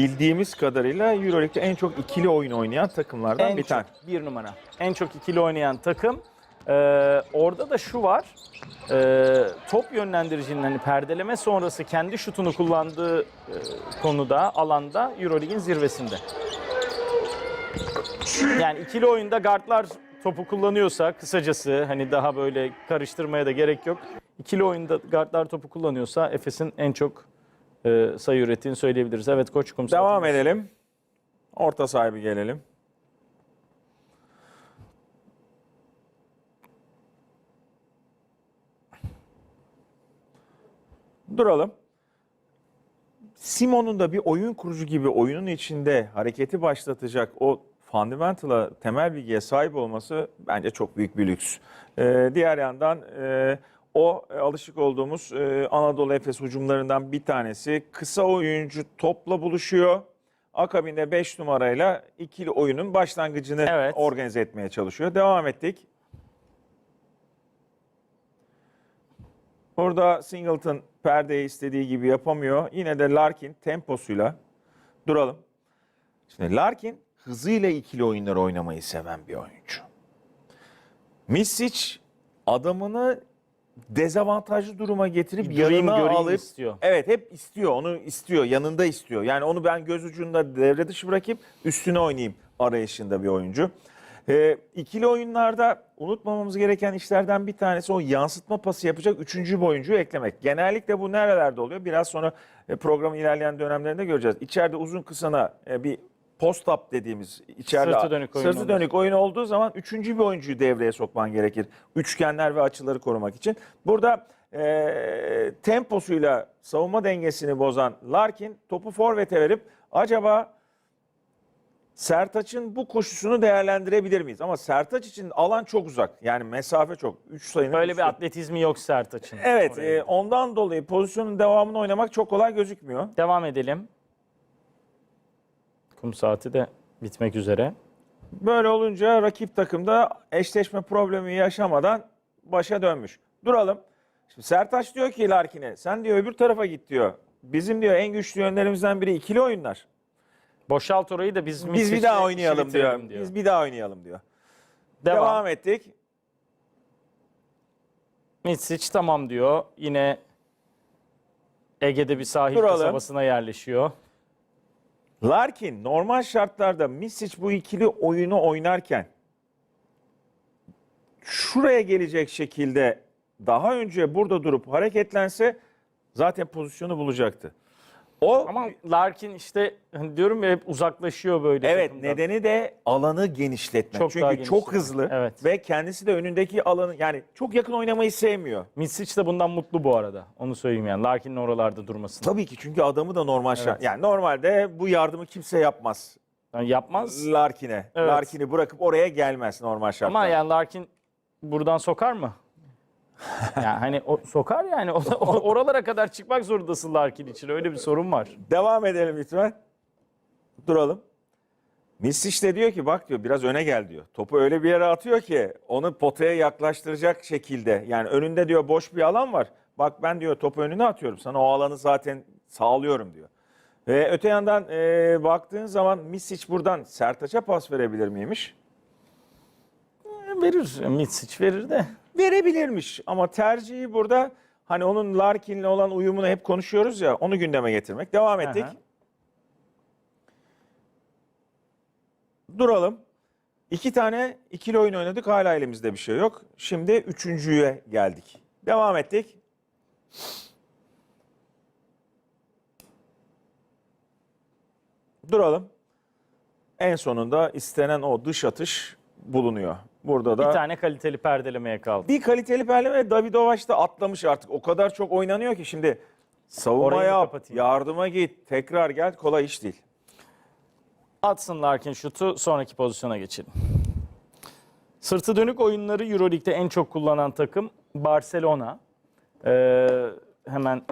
Bildiğimiz kadarıyla Euroleague'de en çok ikili oyun oynayan takımlardan En bir çok, tane. bir numara. En çok ikili oynayan takım. Ee, orada da şu var. Ee, top yönlendiricinin hani perdeleme sonrası kendi şutunu kullandığı e, konuda, alanda Euroleague'in zirvesinde. Yani ikili oyunda guardlar topu kullanıyorsa kısacası hani daha böyle karıştırmaya da gerek yok. İkili oyunda guardlar topu kullanıyorsa Efes'in en çok e, sayı ürettiğini söyleyebiliriz. Evet koç kumsal. Devam edelim. Orta sahibi gelelim. Duralım. Simon'un da bir oyun kurucu gibi oyunun içinde hareketi başlatacak o fundamental'a, temel bilgiye sahip olması bence çok büyük bir lüks. Ee, diğer yandan e, o e, alışık olduğumuz e, Anadolu Efes hücumlarından bir tanesi. Kısa oyuncu topla buluşuyor. Akabinde 5 numarayla ikili oyunun başlangıcını Evet. organize etmeye çalışıyor. Devam ettik. Burada Singleton perdeyi istediği gibi yapamıyor. Yine de Larkin temposuyla duralım. Şimdi Larkin hızıyla ikili oyunlar oynamayı seven bir oyuncu. Misic adamını dezavantajlı duruma getirip göreyim, yanına göreyim alıp istiyor. Evet hep istiyor. Onu istiyor. Yanında istiyor. Yani onu ben göz ucunda devre dışı bırakıp üstüne oynayayım arayışında bir oyuncu. Ee, ikili oyunlarda unutmamamız gereken işlerden bir tanesi o yansıtma pası yapacak üçüncü bir oyuncuyu eklemek. Genellikle bu nerelerde oluyor? Biraz sonra e, programın ilerleyen dönemlerinde göreceğiz. İçeride uzun kısana e, bir post-up dediğimiz içeride Sırtı dönük oyun sırtı dönük oyun olduğu zaman üçüncü bir oyuncuyu devreye sokman gerekir. Üçgenler ve açıları korumak için. Burada e, temposuyla savunma dengesini bozan Larkin topu forvete verip acaba Sertaç'ın bu koşusunu değerlendirebilir miyiz? Ama Sertaç için alan çok uzak. Yani mesafe çok. 3 sayının Öyle üstü. bir atletizmi yok Sertaç'ın. Evet, e, ondan dolayı pozisyonun devamını oynamak çok kolay gözükmüyor. Devam edelim. Kum saati de bitmek üzere. Böyle olunca rakip takımda eşleşme problemi yaşamadan başa dönmüş. Duralım. Şimdi Sertaç diyor ki Larkin'e sen diyor öbür tarafa git diyor. Bizim diyor en güçlü yönlerimizden biri ikili oyunlar. Boşalt orayı da biz Biz bir daha oynayalım diyor. bitirelim Biz bir daha oynayalım diyor. Devam. Devam ettik. Misic tamam diyor. Yine Ege'de bir sahil Duralım. kasabasına yerleşiyor. Larkin normal şartlarda Misic bu ikili oyunu oynarken şuraya gelecek şekilde daha önce burada durup hareketlense zaten pozisyonu bulacaktı. O Ama Larkin işte hani diyorum ya hep uzaklaşıyor böyle. evet takımdan. nedeni de alanı genişletmek. Çok daha Çünkü çok genişletmek. hızlı Evet. ve kendisi de önündeki alanı yani çok yakın oynamayı sevmiyor. Misic de bundan mutlu bu arada. Onu söyleyeyim yani. Larkin'in oralarda durmasını. Tabii ki çünkü adamı da normal şart. Evet. Yani normalde bu yardımı kimse yapmaz. Yani yapmaz. Larkin'e. Evet. Larkin'i bırakıp oraya gelmez normal şartlarda. Ama yani Larkin buradan sokar mı? Yani hani o, sokar yani. O, o- oralara kadar çıkmak zorundasın Larkin için. Öyle bir sorun var. Devam edelim lütfen. Duralım. Misic de diyor ki bak diyor biraz öne gel diyor. Topu öyle bir yere atıyor ki onu potaya yaklaştıracak şekilde. Yani önünde diyor boş bir alan var. Bak ben diyor topu önüne atıyorum. Sana o alanı zaten sağlıyorum diyor. Ve öte yandan e, baktığın zaman Misic buradan Sertaç'a pas verebilir miymiş? Verir. Misic verir de. Verebilirmiş ama tercihi burada hani onun Larkin'le olan uyumunu hep konuşuyoruz ya onu gündeme getirmek. Devam ettik. Aha. Duralım. İki tane ikili oyun oynadık. Hala elimizde bir şey yok. Şimdi üçüncüye geldik. Devam ettik. Duralım. En sonunda istenen o dış atış bulunuyor. Burada da Bir tane kaliteli perdelemeye kaldı. bir kaliteli perleme Davidovac da atlamış artık. O kadar çok oynanıyor ki şimdi savunma Orayı da yap, kapatayım. yardıma git, tekrar gel kolay iş değil. Atsın Larkin şutu sonraki pozisyona geçelim. Sırtı dönük oyunları Euroleague'de en çok kullanan takım Barcelona. Ee, hemen